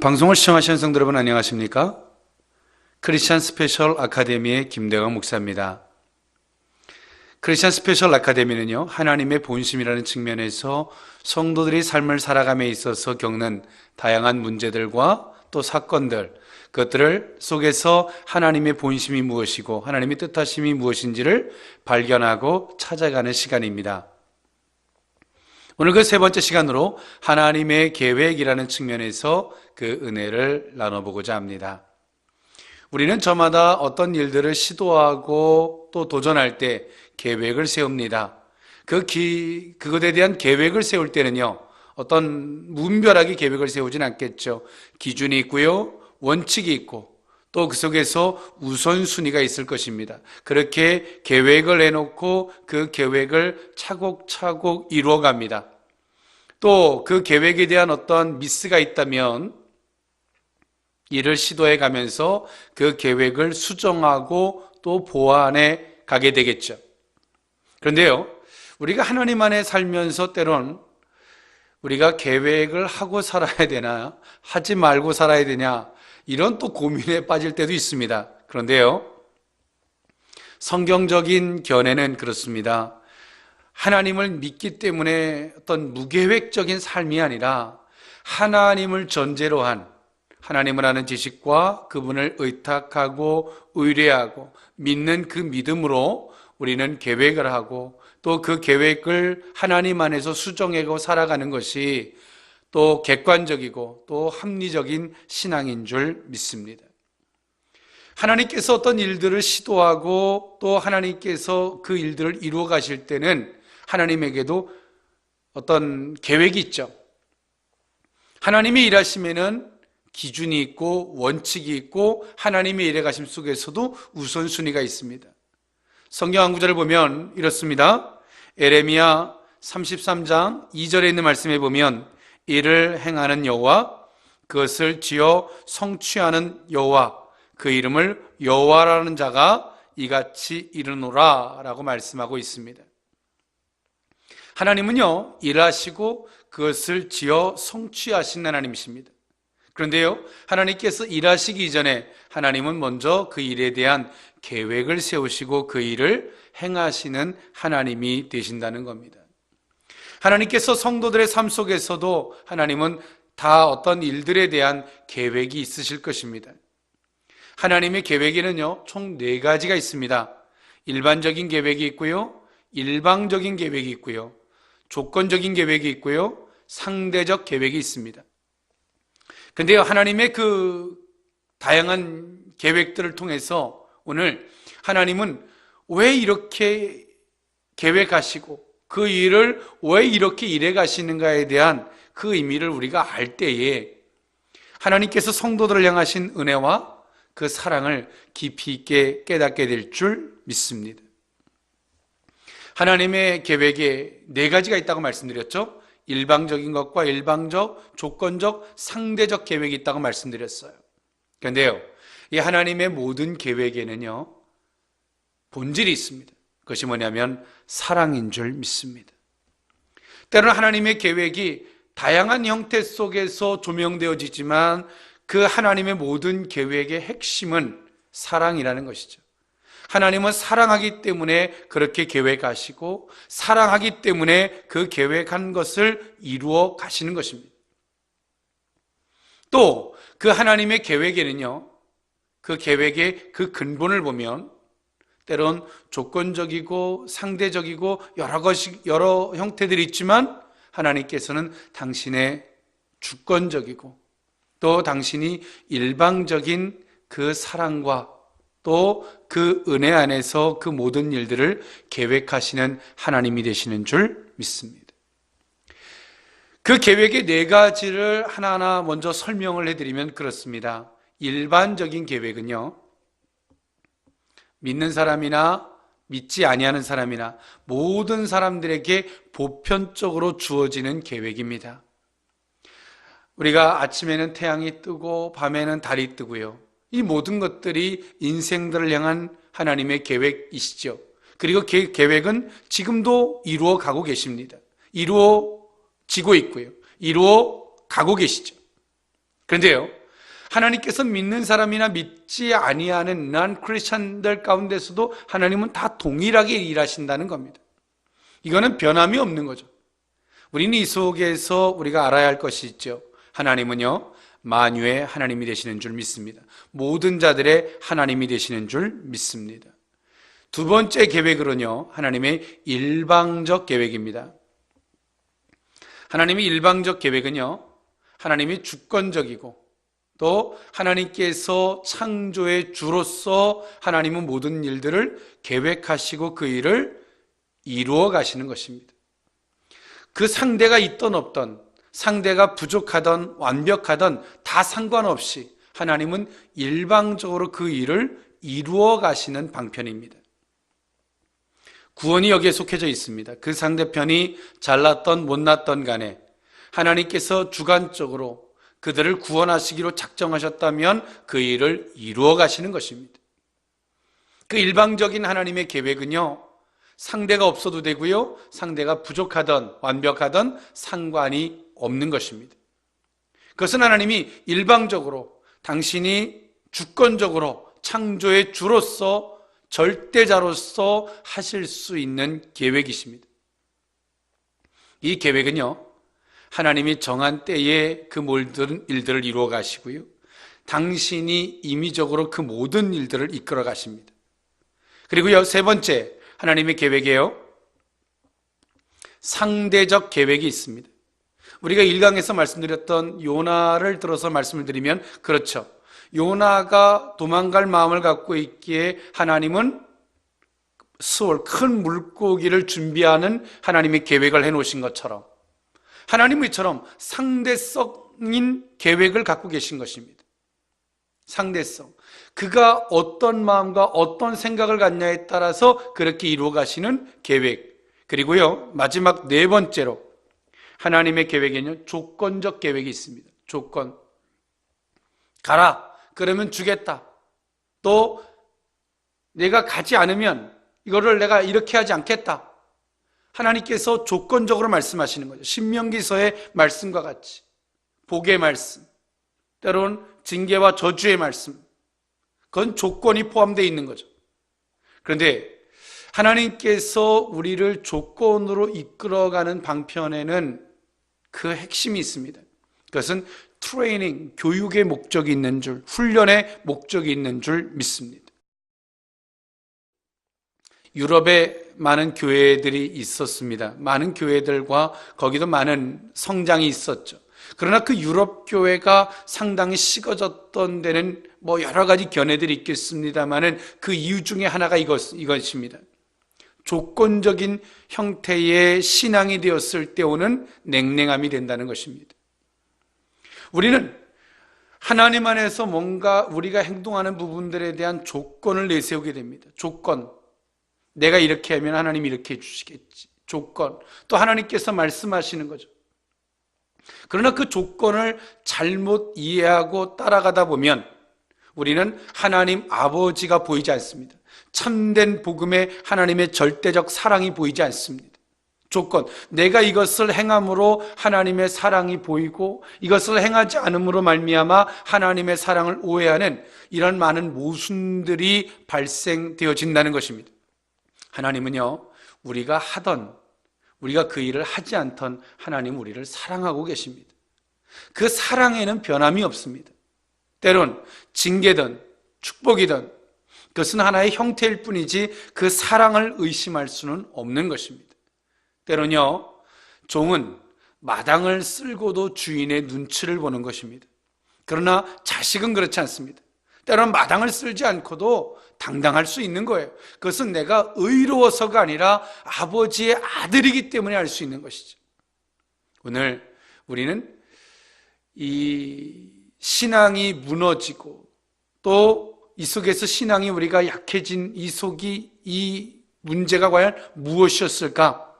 방송을 시청하시는 성도 여러분 안녕하십니까? 크리스찬 스페셜 아카데미의 김대광 목사입니다. 크리스찬 스페셜 아카데미는요, 하나님의 본심이라는 측면에서 성도들이 삶을 살아감에 있어서 겪는 다양한 문제들과 또 사건들, 그것들을 속에서 하나님의 본심이 무엇이고 하나님의 뜻하심이 무엇인지를 발견하고 찾아가는 시간입니다. 오늘 그 세 번째 시간으로 하나님의 계획이라는 측면에서 그 은혜를 나눠보고자 합니다. 우리는 저마다 어떤 일들을 시도하고 또 도전할 때 계획을 세웁니다. 그 기, 그것에 대한 계획을 세울 때는요, 어떤 무분별하게 계획을 세우진 않겠죠. 기준이 있고요, 원칙이 있고, 또 그 속에서 우선순위가 있을 것입니다. 그렇게 계획을 해놓고 그 계획을 차곡차곡 이루어갑니다. 또 그 계획에 대한 어떤 미스가 있다면 이를 시도해 가면서 그 계획을 수정하고 또 보완해 가게 되겠죠. 그런데요, 우리가 하나님 안에 살면서 때론 우리가 계획을 하고 살아야 되나, 하지 말고 살아야 되냐, 이런 또 고민에 빠질 때도 있습니다. 그런데요, 성경적인 견해는 그렇습니다. 하나님을 믿기 때문에 어떤 무계획적인 삶이 아니라 하나님을 전제로 한 하나님을 아는 지식과 그분을 의탁하고 의뢰하고 믿는 그 믿음으로 우리는 계획을 하고 또 그 계획을 하나님 안에서 수정하고 살아가는 것이 또 객관적이고 또 합리적인 신앙인 줄 믿습니다. 하나님께서 어떤 일들을 시도하고 또 하나님께서 그 일들을 이루어 가실 때는 하나님에게도 어떤 계획이 있죠. 하나님이 일하시면은 기준이 있고 원칙이 있고 하나님의 일해 가심 속에서도 우선순위가 있습니다. 성경 한 구절을 보면 이렇습니다. 에레미야 33장 2절에 있는 말씀에 보면 이를 행하는 여호와 그것을 지어 성취하는 여호와 그 이름을 여호와라는 자가 이같이 이르노라라고 말씀하고 있습니다. 하나님은요 일하시고 그것을 지어 성취하신 하나님이십니다. 그런데요, 하나님께서 일하시기 전에 하나님은 먼저 그 일에 대한 계획을 세우시고 그 일을 행하시는 하나님이 되신다는 겁니다. 하나님께서 성도들의 삶 속에서도 하나님은 다 어떤 일들에 대한 계획이 있으실 것입니다. 하나님의 계획에는요, 총 네 가지가 있습니다. 일반적인 계획이 있고요, 일방적인 계획이 있고요, 조건적인 계획이 있고요, 상대적 계획이 있습니다. 근데요, 하나님의 그 다양한 계획들을 통해서 오늘 하나님은 왜 이렇게 계획하시고 그 일을 왜 이렇게 일해 가시는가에 대한 그 의미를 우리가 알 때에 하나님께서 성도들을 향하신 은혜와 그 사랑을 깊이 있게 깨닫게 될 줄 믿습니다. 하나님의 계획에 네 가지가 있다고 말씀드렸죠? 일방적인 것과 일방적, 조건적, 상대적 계획이 있다고 말씀드렸어요. 그런데요, 이 하나님의 모든 계획에는요, 본질이 있습니다. 그것이 뭐냐면 사랑인 줄 믿습니다. 때로는 하나님의 계획이 다양한 형태 속에서 조명되어지지만 그 하나님의 모든 계획의 핵심은 사랑이라는 것이죠. 하나님은 사랑하기 때문에 그렇게 계획하시고 사랑하기 때문에 그 계획한 것을 이루어 가시는 것입니다. 또 그 하나님의 계획에는요, 그 계획의 그 근본을 보면 때론 조건적이고 상대적이고 여러 것이 여러 형태들이 있지만 하나님께서는 당신의 주권적이고 또 당신이 일방적인 그 사랑과 또 그 은혜 안에서 그 모든 일들을 계획하시는 하나님이 되시는 줄 믿습니다. 그 계획의 네 가지를 하나하나 먼저 설명을 해드리면 그렇습니다. 일반적인 계획은요, 믿는 사람이나 믿지 아니하는 사람이나 모든 사람들에게 보편적으로 주어지는 계획입니다. 우리가 아침에는 태양이 뜨고 밤에는 달이 뜨고요. 이 모든 것들이 인생들을 향한 하나님의 계획이시죠. 그리고 그 계획은 지금도 이루어 가고 계십니다. 이루어지고 있고요. 이루어 가고 계시죠. 그런데요, 하나님께서 믿는 사람이나 믿지 아니하는 난 크리스천들 가운데서도 하나님은 다 동일하게 일하신다는 겁니다. 이거는 변함이 없는 거죠. 우리는 이 속에서 우리가 알아야 할 것이 있죠. 하나님은요, 만유의 하나님이 되시는 줄 믿습니다. 모든 자들의 하나님이 되시는 줄 믿습니다. 두 번째 계획으로는요, 하나님의 일방적 계획입니다. 하나님의 일방적 계획은요, 하나님이 주권적이고 또 하나님께서 창조의 주로서 하나님은 모든 일들을 계획하시고 그 일을 이루어 가시는 것입니다. 그 상대가 있던 없던 상대가 부족하던 완벽하던 다 상관없이 하나님은 일방적으로 그 일을 이루어 가시는 방편입니다. 구원이 여기에 속해져 있습니다. 그 상대편이 잘났던 못났던 간에 하나님께서 주관적으로 그들을 구원하시기로 작정하셨다면 그 일을 이루어 가시는 것입니다. 그 일방적인 하나님의 계획은요, 상대가 없어도 되고요, 상대가 부족하던 완벽하던 상관이 없는 것입니다. 그것은 하나님이 일방적으로 당신이 주권적으로 창조의 주로서 절대자로서 하실 수 있는 계획이십니다. 이 계획은요, 하나님이 정한 때에 그 모든 일들을 이루어 가시고요. 당신이 임의적으로 그 모든 일들을 이끌어 가십니다. 그리고요, 세 번째, 하나님의 계획이에요. 상대적 계획이 있습니다. 우리가 1강에서 말씀드렸던 요나를 들어서 말씀을 드리면 그렇죠. 요나가 도망갈 마음을 갖고 있기에 하나님은 수월 큰 물고기를 준비하는 하나님의 계획을 해 놓으신 것처럼 하나님은 이처럼 상대성인 계획을 갖고 계신 것입니다. 상대성. 그가 어떤 마음과 어떤 생각을 갖냐에 따라서 그렇게 이루어 가시는 계획. 그리고요, 마지막 네 번째로 하나님의 계획에는 조건적 계획이 있습니다. 조건. 가라. 그러면 주겠다. 또 내가 가지 않으면 이거를 내가 이렇게 하지 않겠다. 하나님께서 조건적으로 말씀하시는 거죠. 신명기서의 말씀과 같이. 복의 말씀. 때론 징계와 저주의 말씀. 그건 조건이 포함되어 있는 거죠. 그런데 하나님께서 우리를 조건으로 이끌어가는 방편에는 그 핵심이 있습니다. 그것은 트레이닝, 교육의 목적이 있는 줄, 훈련의 목적이 있는 줄 믿습니다. 유럽에 많은 교회들이 있었습니다. 많은 교회들과 거기도 많은 성장이 있었죠. 그러나 그 유럽 교회가 상당히 식어졌던 데는 뭐 여러 가지 견해들이 있겠습니다만은 그 이유 중에 하나가 이것, 이것입니다. 조건적인 형태의 신앙이 되었을 때 오는 냉랭함이 된다는 것입니다. 우리는 하나님 안에서 뭔가 우리가 행동하는 부분들에 대한 조건을 내세우게 됩니다. 조건. 내가 이렇게 하면 하나님이 이렇게 해주시겠지. 조건. 또 하나님께서 말씀하시는 거죠. 그러나 그 조건을 잘못 이해하고 따라가다 보면 우리는 하나님 아버지가 보이지 않습니다. 참된 복음에 하나님의 절대적 사랑이 보이지 않습니다. 조건. 내가 이것을 행함으로 하나님의 사랑이 보이고 이것을 행하지 않음으로 말미암아 하나님의 사랑을 오해하는 이런 많은 모순들이 발생되어진다는 것입니다. 하나님은요, 우리가 하던, 우리가 그 일을 하지 않던 하나님 우리를 사랑하고 계십니다. 그 사랑에는 변함이 없습니다. 때론 징계든 축복이든 그것은 하나의 형태일 뿐이지 그 사랑을 의심할 수는 없는 것입니다. 때론요, 종은 마당을 쓸고도 주인의 눈치를 보는 것입니다. 그러나 자식은 그렇지 않습니다. 때로는 마당을 쓸지 않고도 당당할 수 있는 거예요. 그것은 내가 의로워서가 아니라 아버지의 아들이기 때문에 알 수 있는 것이죠. 오늘 우리는 이 신앙이 무너지고 또 이 속에서 신앙이 우리가 약해진 이 속이 이 문제가 과연 무엇이었을까?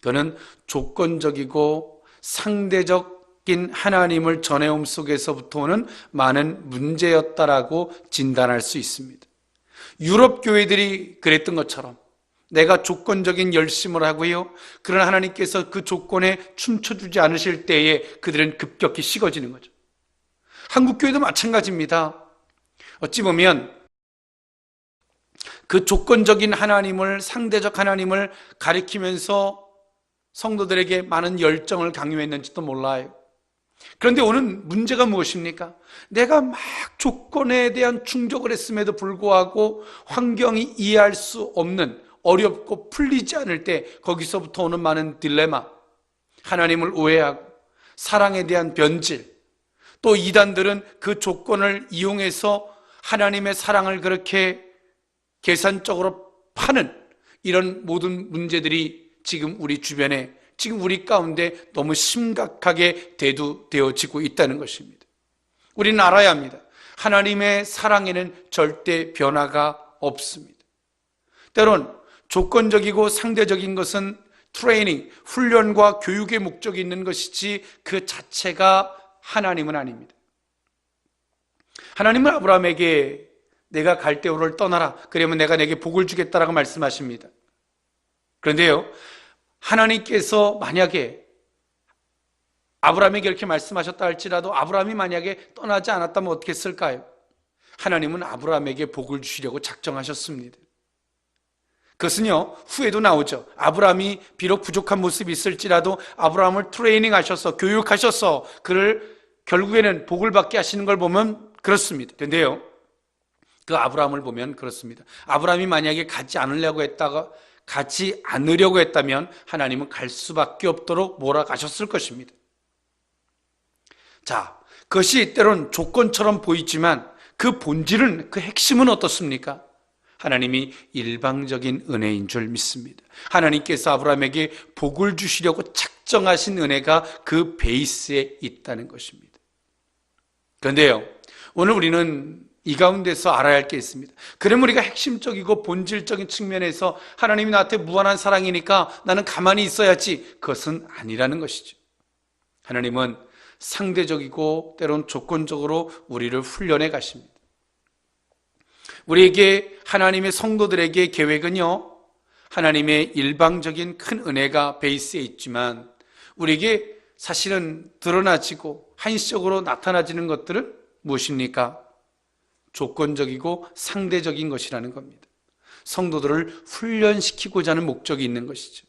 그는 조건적이고 상대적 인 하나님을 전해옴 속에서부터 오는 많은 문제였다라고 진단할 수 있습니다. 유럽 교회들이 그랬던 것처럼 내가 조건적인 열심을 하고요. 그러나 하나님께서 그 조건에 춤춰주지 않으실 때에 그들은 급격히 식어지는 거죠. 한국 교회도 마찬가지입니다. 어찌 보면 그 조건적인 하나님을, 상대적 하나님을 가리키면서 성도들에게 많은 열정을 강요했는지도 몰라요. 그런데 오늘 문제가 무엇입니까? 내가 막 조건에 대한 충족을 했음에도 불구하고 환경이 이해할 수 없는 어렵고 풀리지 않을 때 거기서부터 오는 많은 딜레마, 하나님을 오해하고 사랑에 대한 변질, 또 이단들은 그 조건을 이용해서 하나님의 사랑을 그렇게 계산적으로 파는 이런 모든 문제들이 지금 우리 주변에 지금 우리 가운데 너무 심각하게 대두되어지고 있다는 것입니다. 우리는 알아야 합니다. 하나님의 사랑에는 절대 변화가 없습니다. 때론 조건적이고 상대적인 것은 트레이닝, 훈련과 교육의 목적이 있는 것이지 그 자체가 하나님은 아닙니다. 하나님은 아브라함에게 내가 갈대오를 떠나라. 그러면 내가 내게 복을 주겠다라고 말씀하십니다. 그런데요, 하나님께서 만약에 아브라함에게 이렇게 말씀하셨다 할지라도 아브라함이 만약에 떠나지 않았다면 어떻게 했을까요? 하나님은 아브라함에게 복을 주시려고 작정하셨습니다. 그것은요, 후에도 나오죠. 아브라함이 비록 부족한 모습이 있을지라도 아브라함을 트레이닝 하셔서, 교육하셔서 그를 결국에는 복을 받게 하시는 걸 보면 그렇습니다. 근데요, 그 아브라함을 보면 그렇습니다. 아브라함이 만약에 가지 않으려고 했다가 가지 않으려고 했다면 하나님은 갈 수밖에 없도록 몰아가셨을 것입니다. 자, 그것이 때론 조건처럼 보이지만 그 본질은 그 핵심은 어떻습니까? 하나님이 일방적인 은혜인 줄 믿습니다. 하나님께서 아브라함에게 복을 주시려고 작정하신 은혜가 그 베이스에 있다는 것입니다. 그런데요, 오늘 우리는 이 가운데서 알아야 할 게 있습니다. 그러면 우리가 핵심적이고 본질적인 측면에서 하나님이 나한테 무한한 사랑이니까 나는 가만히 있어야지. 그것은 아니라는 것이죠. 하나님은 상대적이고 때론 조건적으로 우리를 훈련해 가십니다. 우리에게 하나님의 성도들에게 계획은요, 하나님의 일방적인 큰 은혜가 베이스에 있지만 우리에게 사실은 드러나지고 한시적으로 나타나지는 것들은 무엇입니까? 조건적이고 상대적인 것이라는 겁니다. 성도들을 훈련시키고자 하는 목적이 있는 것이죠.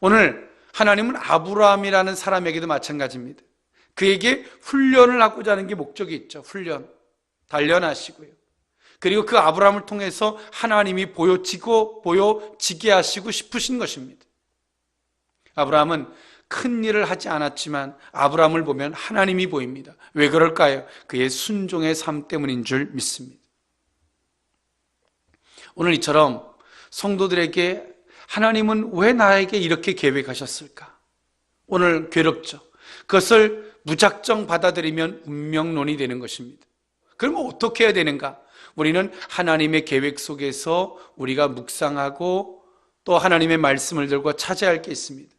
오늘 하나님은 아브라함이라는 사람에게도 마찬가지입니다. 그에게 훈련을 하고자 하는 게 목적이 있죠. 훈련. 단련하시고요. 그리고 그 아브라함을 통해서 하나님이 보여지고 보여지게 하시고 싶으신 것입니다. 아브라함은 큰 일을 하지 않았지만 아브라함을 보면 하나님이 보입니다. 왜 그럴까요? 그의 순종의 삶 때문인 줄 믿습니다. 오늘 이처럼 성도들에게 하나님은 왜 나에게 이렇게 계획하셨을까? 오늘 괴롭죠. 그것을 무작정 받아들이면 운명론이 되는 것입니다. 그러면 어떻게 해야 되는가? 우리는 하나님의 계획 속에서 우리가 묵상하고 또 하나님의 말씀을 들고 찾아야 할 게 있습니다.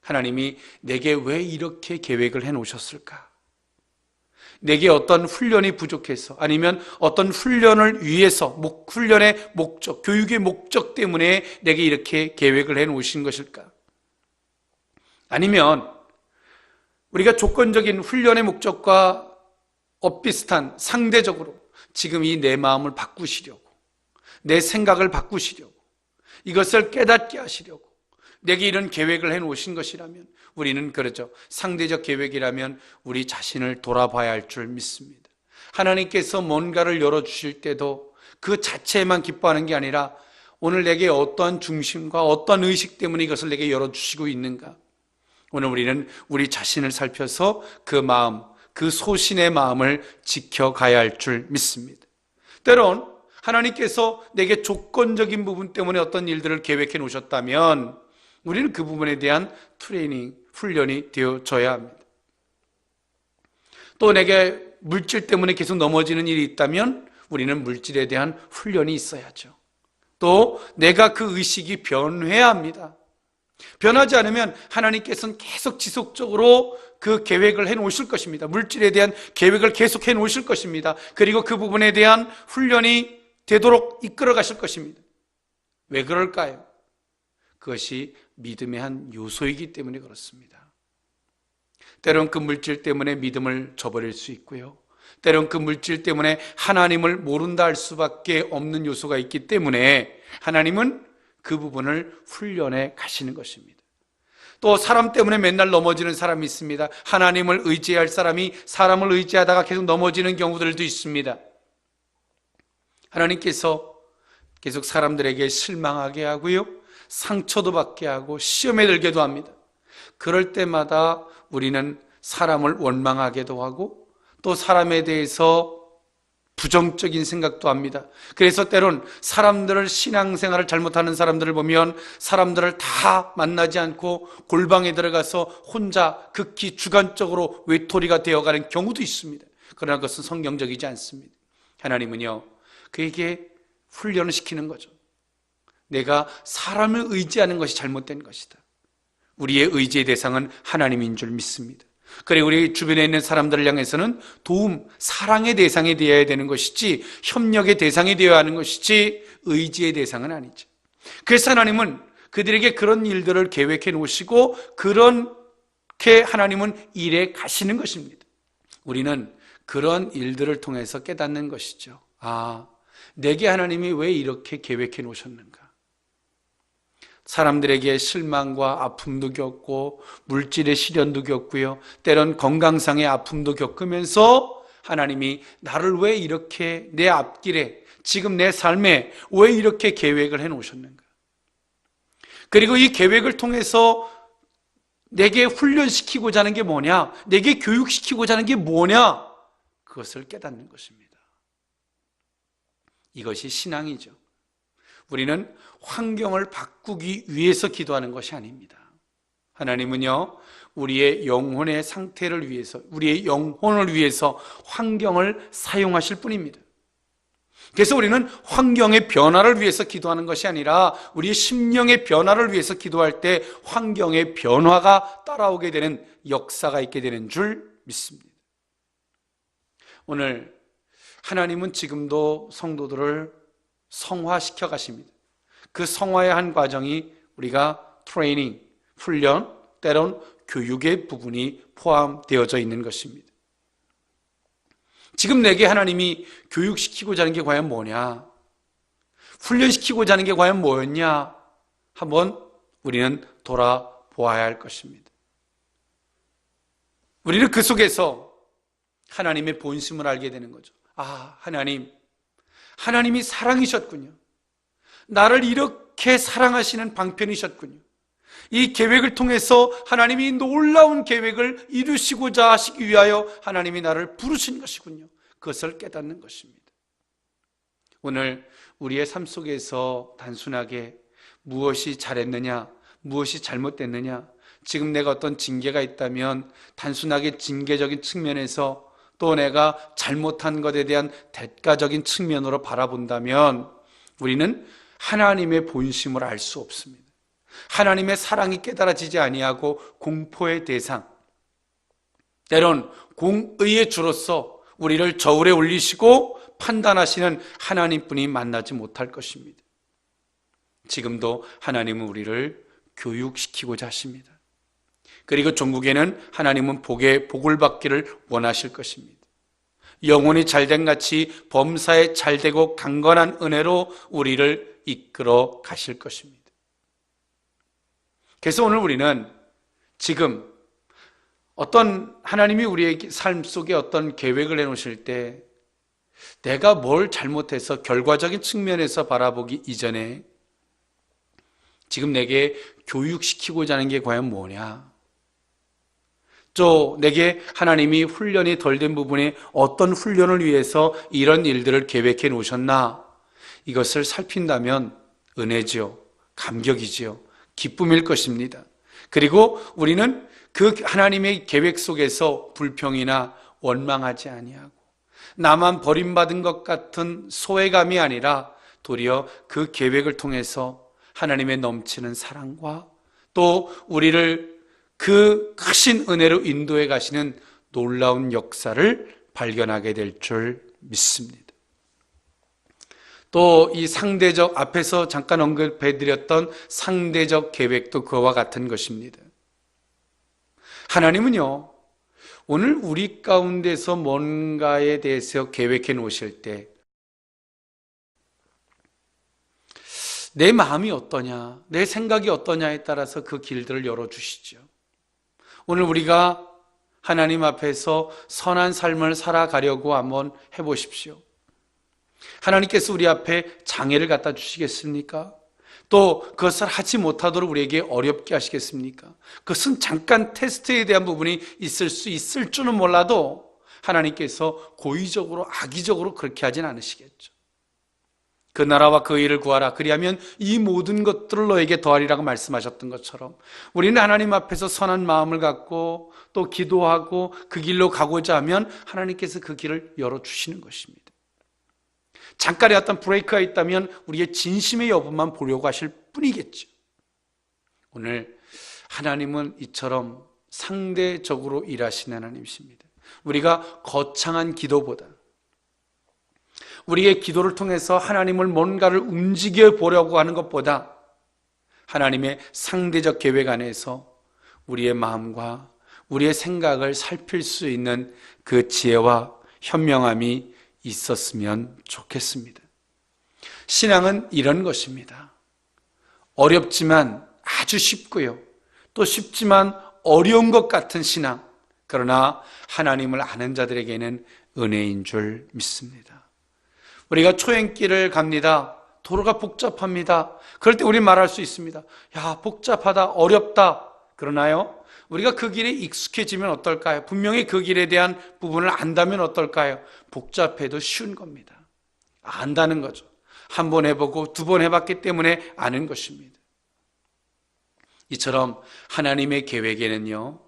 하나님이 내게 왜 이렇게 계획을 해 놓으셨을까? 내게 어떤 훈련이 부족해서 아니면 어떤 훈련을 위해서 목 훈련의 목적, 교육의 목적 때문에 내게 이렇게 계획을 해 놓으신 것일까? 아니면 우리가 조건적인 훈련의 목적과 엇비슷한 상대적으로 지금 이 내 마음을 바꾸시려고 내 생각을 바꾸시려고 이것을 깨닫게 하시려고 내게 이런 계획을 해 놓으신 것이라면 우리는 그러죠. 상대적 계획이라면 우리 자신을 돌아봐야 할 줄 믿습니다. 하나님께서 뭔가를 열어 주실 때도 그 자체에만 기뻐하는 게 아니라 오늘 내게 어떠한 중심과 어떤 의식 때문에 이것을 내게 열어 주시고 있는가. 오늘 우리는 우리 자신을 살펴서 그 마음, 그 소신의 마음을 지켜가야 할 줄 믿습니다. 때론 하나님께서 내게 조건적인 부분 때문에 어떤 일들을 계획해 놓으셨다면 우리는 그 부분에 대한 트레이닝, 훈련이 되어져야 합니다. 또 내게 물질 때문에 계속 넘어지는 일이 있다면 우리는 물질에 대한 훈련이 있어야죠. 또 내가 그 의식이 변해야 합니다. 변하지 않으면 하나님께서는 계속 지속적으로 그 계획을 해 놓으실 것입니다. 물질에 대한 계획을 계속 해 놓으실 것입니다. 그리고 그 부분에 대한 훈련이 되도록 이끌어 가실 것입니다. 왜 그럴까요? 그것이 믿음의 한 요소이기 때문에 그렇습니다. 때론 그 물질 때문에 믿음을 저버릴 수 있고요. 때론 그 물질 때문에 하나님을 모른다 할 수밖에 없는 요소가 있기 때문에 하나님은 그 부분을 훈련해 가시는 것입니다. 또 사람 때문에 맨날 넘어지는 사람이 있습니다. 하나님을 의지할 사람이 사람을 의지하다가 계속 넘어지는 경우들도 있습니다. 하나님께서 계속 사람들에게 실망하게 하고요. 상처도 받게 하고 시험에 들게도 합니다. 그럴 때마다 우리는 사람을 원망하게도 하고 또 사람에 대해서 부정적인 생각도 합니다. 그래서 때론 사람들을 신앙생활을 잘못하는 사람들을 보면 사람들을 다 만나지 않고 골방에 들어가서 혼자 극히 주관적으로 외톨이가 되어가는 경우도 있습니다. 그러나 그것은 성경적이지 않습니다. 하나님은요, 그에게 훈련을 시키는 거죠. 내가 사람을 의지하는 것이 잘못된 것이다. 우리의 의지의 대상은 하나님인 줄 믿습니다. 그래 우리 주변에 있는 사람들을 향해서는 도움, 사랑의 대상이 되어야 되는 것이지 협력의 대상이 되어야 하는 것이지 의지의 대상은 아니죠. 그래서 하나님은 그들에게 그런 일들을 계획해 놓으시고 그렇게 하나님은 일에 가시는 것입니다. 우리는 그런 일들을 통해서 깨닫는 것이죠. 아, 내게 하나님이 왜 이렇게 계획해 놓으셨는가? 사람들에게 실망과 아픔도 겪고 물질의 시련도 겪고요. 때론 건강상의 아픔도 겪으면서 하나님이 나를 왜 이렇게 내 앞길에 지금 내 삶에 왜 이렇게 계획을 해 놓으셨는가? 그리고 이 계획을 통해서 내게 훈련시키고자 하는 게 뭐냐? 내게 교육시키고자 하는 게 뭐냐? 그것을 깨닫는 것입니다. 이것이 신앙이죠. 우리는 환경을 바꾸기 위해서 기도하는 것이 아닙니다. 하나님은요, 우리의 영혼의 상태를 위해서, 우리의 영혼을 위해서 환경을 사용하실 뿐입니다. 그래서 우리는 환경의 변화를 위해서 기도하는 것이 아니라 우리의 심령의 변화를 위해서 기도할 때 환경의 변화가 따라오게 되는 역사가 있게 되는 줄 믿습니다. 오늘 하나님은 지금도 성도들을 성화시켜 가십니다. 그 성화의 한 과정이 우리가 트레이닝, 훈련, 때론 교육의 부분이 포함되어져 있는 것입니다. 지금 내게 하나님이 교육시키고자 하는 게 과연 뭐냐? 훈련시키고자 하는 게 과연 뭐였냐? 한번 우리는 돌아보아야 할 것입니다. 우리는 그 속에서 하나님의 본심을 알게 되는 거죠. 아, 하나님. 하나님이 사랑이셨군요. 나를 이렇게 사랑하시는 방편이셨군요. 이 계획을 통해서 하나님이 놀라운 계획을 이루시고자 하시기 위하여 하나님이 나를 부르신 것이군요. 그것을 깨닫는 것입니다. 오늘 우리의 삶 속에서 단순하게 무엇이 잘했느냐, 무엇이 잘못됐느냐, 지금 내가 어떤 징계가 있다면 단순하게 징계적인 측면에서 또 내가 잘못한 것에 대한 대가적인 측면으로 바라본다면 우리는 하나님의 본심을 알 수 없습니다. 하나님의 사랑이 깨달아지지 아니하고 공포의 대상, 때론 공의의 주로서 우리를 저울에 올리시고 판단하시는 하나님뿐이 만나지 못할 것입니다. 지금도 하나님은 우리를 교육시키고자 하십니다. 그리고 종국에는 하나님은 복에 복을 받기를 원하실 것입니다. 영혼이 잘된 같이 범사에 잘되고 강건한 은혜로 우리를 이끌어 가실 것입니다. 그래서 오늘 우리는 지금 어떤 하나님이 우리의 삶 속에 어떤 계획을 해놓으실 때 내가 뭘 잘못해서 결과적인 측면에서 바라보기 이전에 지금 내게 교육시키고자 하는 게 과연 뭐냐? 또 내게 하나님이 훈련이 덜 된 부분에 어떤 훈련을 위해서 이런 일들을 계획해 놓으셨나? 이것을 살핀다면 은혜지요. 감격이지요. 기쁨일 것입니다. 그리고 우리는 그 하나님의 계획 속에서 불평이나 원망하지 아니하고 나만 버림받은 것 같은 소외감이 아니라 도리어 그 계획을 통해서 하나님의 넘치는 사랑과 또 우리를 그 크신 은혜로 인도해 가시는 놀라운 역사를 발견하게 될 줄 믿습니다. 또 이 상대적 앞에서 잠깐 언급해 드렸던 상대적 계획도 그와 같은 것입니다. 하나님은요, 오늘 우리 가운데서 뭔가에 대해서 계획해 놓으실 때, 내 마음이 어떠냐, 내 생각이 어떠냐에 따라서 그 길들을 열어 주시죠. 오늘 우리가 하나님 앞에서 선한 삶을 살아가려고 한번 해 보십시오. 하나님께서 우리 앞에 장애를 갖다 주시겠습니까? 또 그것을 하지 못하도록 우리에게 어렵게 하시겠습니까? 그것은 잠깐 테스트에 대한 부분이 있을 수 있을 줄은 몰라도 하나님께서 고의적으로 악의적으로 그렇게 하진 않으시겠죠. 그 나라와 그 일을 구하라. 그리하면 이 모든 것들을 너에게 더하리라고 말씀하셨던 것처럼 우리는 하나님 앞에서 선한 마음을 갖고 또 기도하고 그 길로 가고자 하면 하나님께서 그 길을 열어주시는 것입니다. 잠깐의 어떤 브레이크가 있다면 우리의 진심의 여부만 보려고 하실 뿐이겠죠. 오늘 하나님은 이처럼 상대적으로 일하시는 하나님이십니다. 우리가 거창한 기도보다 우리의 기도를 통해서 하나님을 뭔가를 움직여 보려고 하는 것보다 하나님의 상대적 계획 안에서 우리의 마음과 우리의 생각을 살필 수 있는 그 지혜와 현명함이 있었으면 좋겠습니다. 신앙은 이런 것입니다. 어렵지만 아주 쉽고요. 또 쉽지만 어려운 것 같은 신앙. 그러나 하나님을 아는 자들에게는 은혜인 줄 믿습니다. 우리가 초행길을 갑니다. 도로가 복잡합니다. 그럴 때 우리 말할 수 있습니다. 야, 복잡하다, 어렵다. 그러나요? 우리가 그 길에 익숙해지면 어떨까요? 분명히 그 길에 대한 부분을 안다면 어떨까요? 복잡해도 쉬운 겁니다. 안다는 거죠. 한 번 해보고 두 번 해봤기 때문에 아는 것입니다. 이처럼 하나님의 계획에는요,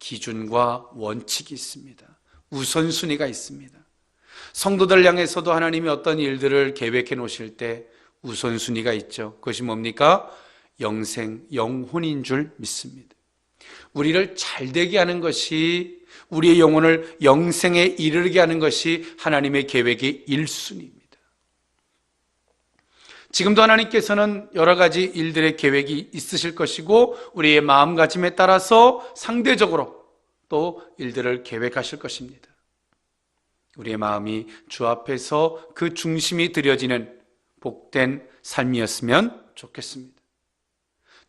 기준과 원칙이 있습니다. 우선순위가 있습니다. 성도들 향해서도 하나님이 어떤 일들을 계획해 놓으실 때 우선순위가 있죠. 그것이 뭡니까? 영생, 영혼인 줄 믿습니다. 우리를 잘되게 하는 것이 우리의 영혼을 영생에 이르게 하는 것이 하나님의 계획의 1순위입니다. 지금도 하나님께서는 여러 가지 일들의 계획이 있으실 것이고 우리의 마음가짐에 따라서 상대적으로 또 일들을 계획하실 것입니다. 우리의 마음이 주 앞에서 그 중심이 들여지는 복된 삶이었으면 좋겠습니다.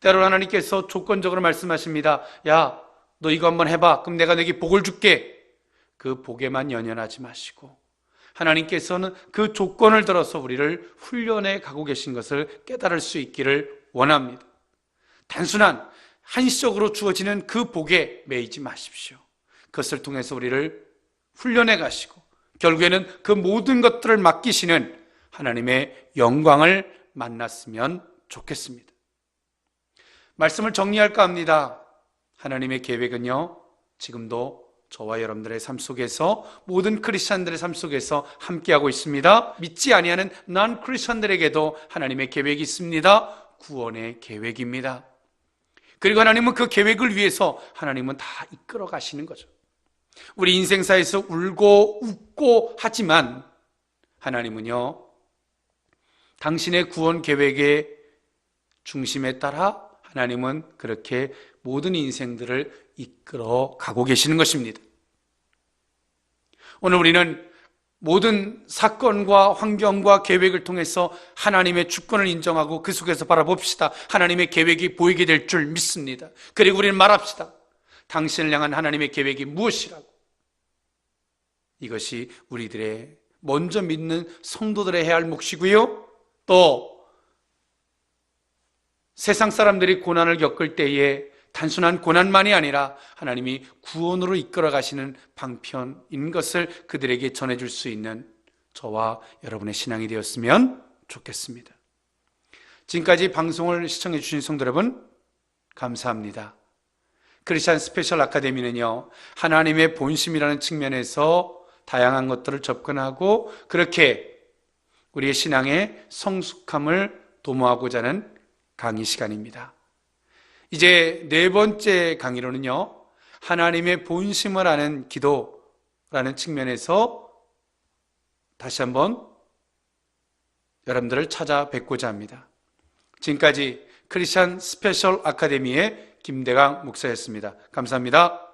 때로 하나님께서 조건적으로 말씀하십니다. 야, 너 이거 한번 해봐. 그럼 내가 너에게 복을 줄게. 그 복에만 연연하지 마시고 하나님께서는 그 조건을 들어서 우리를 훈련해 가고 계신 것을 깨달을 수 있기를 원합니다. 단순한 한시적으로 주어지는 그 복에 매이지 마십시오. 그것을 통해서 우리를 훈련해 가시고 결국에는 그 모든 것들을 맡기시는 하나님의 영광을 만났으면 좋겠습니다. 말씀을 정리할까 합니다. 하나님의 계획은요, 지금도 저와 여러분들의 삶 속에서 모든 크리스천들의 삶 속에서 함께하고 있습니다. 믿지 아니하는 난 크리스천들에게도 하나님의 계획이 있습니다. 구원의 계획입니다. 그리고 하나님은 그 계획을 위해서 하나님은 다 이끌어 가시는 거죠. 우리 인생사에서 울고 웃고 하지만 하나님은요, 당신의 구원 계획의 중심에 따라 하나님은 그렇게 모든 인생들을 이끌어 가고 계시는 것입니다. 오늘 우리는 모든 사건과 환경과 계획을 통해서 하나님의 주권을 인정하고 그 속에서 바라봅시다. 하나님의 계획이 보이게 될 줄 믿습니다. 그리고 우리는 말합시다. 당신을 향한 하나님의 계획이 무엇이라고? 이것이 우리들의 먼저 믿는 성도들의 해야 할 몫이고요. 또 세상 사람들이 고난을 겪을 때에 단순한 고난만이 아니라 하나님이 구원으로 이끌어 가시는 방편인 것을 그들에게 전해줄 수 있는 저와 여러분의 신앙이 되었으면 좋겠습니다. 지금까지 방송을 시청해 주신 성도 여러분, 감사합니다. 크리스찬 스페셜 아카데미는요, 하나님의 본심이라는 측면에서 다양한 것들을 접근하고 그렇게 우리의 신앙의 성숙함을 도모하고자 하는 강의 시간입니다. 이제 네 번째 강의로는요, 하나님의 본심을 아는 기도라는 측면에서 다시 한번 여러분들을 찾아뵙고자 합니다. 지금까지 크리스천 스페셜 아카데미의 김대강 목사였습니다. 감사합니다.